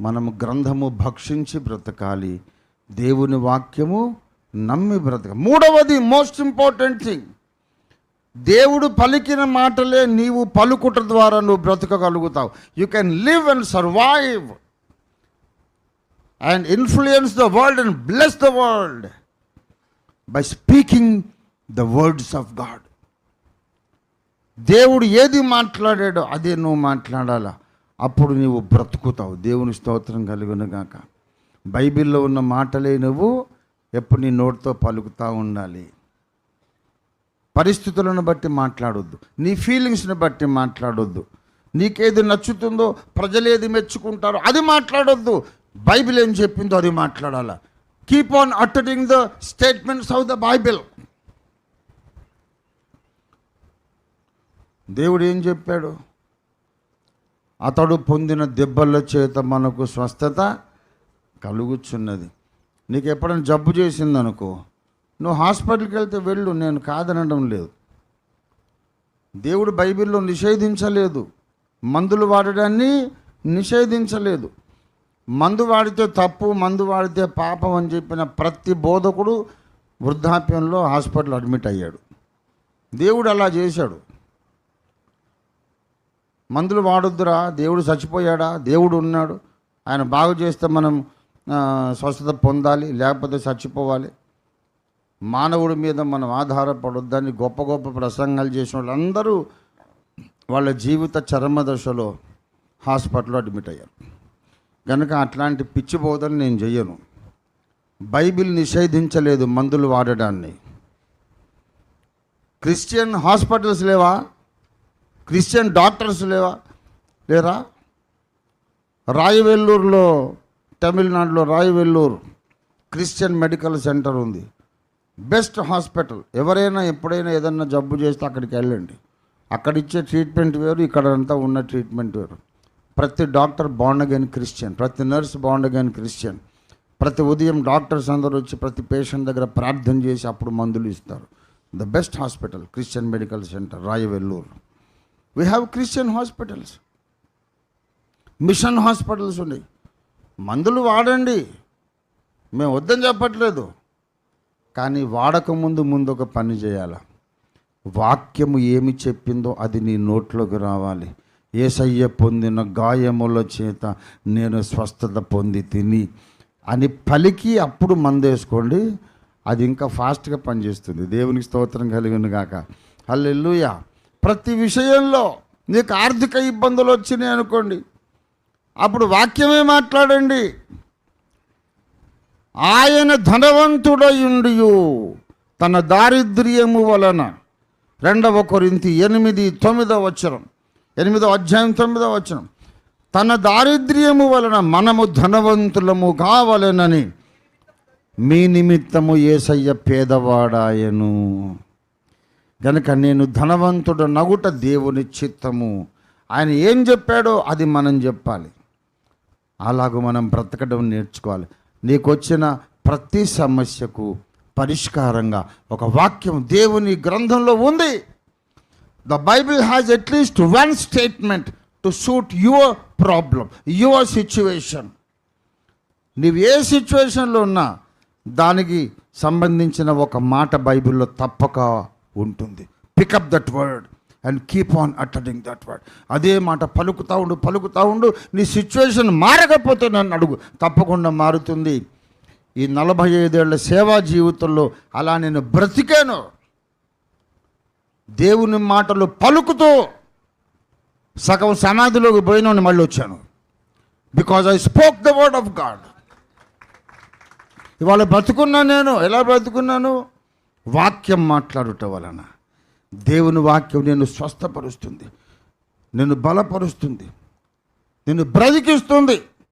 మనము గ్రంథము భక్షించి బ్రతకాలి. దేవుని వాక్యము నమ్మి బ్రతక మూడవది మోస్ట్ ఇంపార్టెంట్ థింగ్ దేవుడు పలికిన మాటలే నీవు పలుకుట ద్వారా నువ్వు బ్రతకగలుగుతావు. You can live and survive and influence the world and bless the world by speaking the words of God దేవుడు ఏది మాట్లాడాడో అదే నువ్వు మాట్లాడాలా. అప్పుడు నీవు బ్రతుకుతావు. దేవుని స్తోత్రం కలుగును గాక బైబిల్లో ఉన్న మాటలే నువ్వు ఎప్పుడు నీ నోటితో పలుకుతూ ఉండాలి. పరిస్థితులను బట్టి మాట్లాడొద్దు. నీ ఫీలింగ్స్ని బట్టి మాట్లాడొద్దు. నీకేది నచ్చుతుందో ప్రజలు ఏది మెచ్చుకుంటారో అది మాట్లాడొద్దు. బైబిల్ ఏం చెప్పిందో అది మాట్లాడాలా. Keep on uttering the statements of the Bible దేవుడు ఏం చెప్పాడు? అతడు పొందిన దెబ్బల చేత మనకు స్వస్థత కలుగుచున్నది. నీకు ఎప్పుడైనా జబ్బు చేసిందనుకో నువ్వు హాస్పిటల్కి వెళ్తే వెళ్ళు నేను కాదనడం లేదు. దేవుడు బైబిల్లో నిషేధించలేదు. మందులు వాడడాన్ని నిషేధించలేదు. మందు వాడితే తప్పు మందు వాడితే పాపం అని చెప్పిన ప్రతి బోధకుడు వృద్ధాప్యంలో హాస్పిటల్ అడ్మిట్ అయ్యాడు. దేవుడు అలా చేశాడు. మందులు వాడొద్దురా దేవుడు చచ్చిపోయాడా దేవుడు ఉన్నాడు ఆయన బాగు చేస్తే మనం స్వస్థత పొందాలి లేకపోతే చచ్చిపోవాలి. మానవుడి మీద మనం ఆధారపడొద్దని గొప్ప గొప్ప ప్రసంగాలు చేసిన వాళ్ళందరూ వాళ్ళ జీవిత చరమ దశలో హాస్పిటల్లో అడ్మిట్ అయ్యారు. కనుక అట్లాంటి పిచ్చి బోధన నేను చెయ్యను. బైబిల్ నిషేధించలేదు మందులు వాడడాన్ని. క్రిస్టియన్ హాస్పిటల్స్ లేవా? క్రిస్టియన్ డాక్టర్స్ లేవా? లేరా? రాయవెల్లూరులో తమిళనాడులో రాయవెల్లూరు క్రిస్టియన్ మెడికల్ సెంటర్ ఉంది. Best hospital. ఎవరైనా ఎప్పుడైనా ఏదన్నా జబ్బు చేస్తే అక్కడికి వెళ్ళండి. అక్కడ ఇచ్చే ట్రీట్మెంట్ వేరు ఇక్కడ అంతా ఉన్న ట్రీట్మెంట్ వేరు. ప్రతి డాక్టర్ బాండ్ అగైన్ క్రిస్టియన్ ప్రతి నర్స్ బాండ్ అగైన్ క్రిస్టియన్. ప్రతి ఉదయం డాక్టర్స్ అందరూ వచ్చి ప్రతి పేషెంట్ దగ్గర ప్రార్థన చేసి అప్పుడు మందులు ఇస్తారు. The best hospital Christian medical centre Rayavelluru we have Christian hospitals mission hospitals ఉన్నాయి. మందులు వాడండి. మేము వద్దని చెప్పట్లేదు. కానీ వాడకముందు ముందు ఒక పని చేయాల. వాక్యము ఏమి చెప్పిందో అది నీ నోట్లోకి రావాలి. ఏసయ్య పొందిన గాయముల చేత నేను స్వస్థత పొంది తిని అని పలికి అప్పుడు మందేసుకోండి. అది ఇంకా ఫాస్ట్గా పనిచేస్తుంది. దేవునికి స్తోత్రం కలిగిన గాక హల్లెలూయా. ప్రతి విషయంలో నీకు ఆర్థిక ఇబ్బందులు వచ్చినాయి అనుకోండి. అప్పుడు వాక్యమే మాట్లాడండి. ఆయన ధనవంతుడయుండి తన దారిద్ర్యము వలన. రెండవ కొరింతి ఎనిమిది తొమ్మిదవ వచ్చరం ఎనిమిదవ అధ్యాయం తొమ్మిదవ వచనం. తన దారిద్ర్యము వలన మనము ధనవంతులము కావలెనని మీ నిమిత్తము ఏసయ్య పేదవాడాయను. గనుక నేను ధనవంతుడు నగుట దేవుని చిత్తము. ఆయన ఏం చెప్పాడో అది మనం చెప్పాలి. అలాగూ మనం బ్రతకడం నేర్చుకోవాలి. నీకు వచ్చిన ప్రతి సమస్యకు పరిష్కారంగా ఒక వాక్యం దేవుని గ్రంథంలో ఉంది. The Bible has at least one statement to suit your problem your situation నీవు ఏ సిచ్యువేషన్లో ఉన్నా దానికి సంబంధించిన ఒక మాట బైబిల్లో తప్పక ఉంటుంది. Pick up that word and keep on uttering that word అదే మాట పలుకుతా ఉండు పలుకుతా ఉండు నీ సిచ్యువేషన్ మారకపోతే నన్ను అడుగు. తప్పకుండా మారుతుంది. ఈ నలభై ఐదేళ్ళ సేవా జీవితంలో అలా నేను బ్రతికాను. దేవుని మాటలు పలుకుతూ సగం సమాధిలోకి పోయిన మళ్ళీ వచ్చాను. Because I spoke the word of God ఇవాళ బ్రతుకున్నాను నేను ఎలా బ్రతుకున్నాను? వాక్యం మాట్లాడుట వలన దేవుని వాక్యం నేను స్వస్థపరుస్తుంది నేను బలపరుస్తుంది నేను బ్రతికిస్తుంది.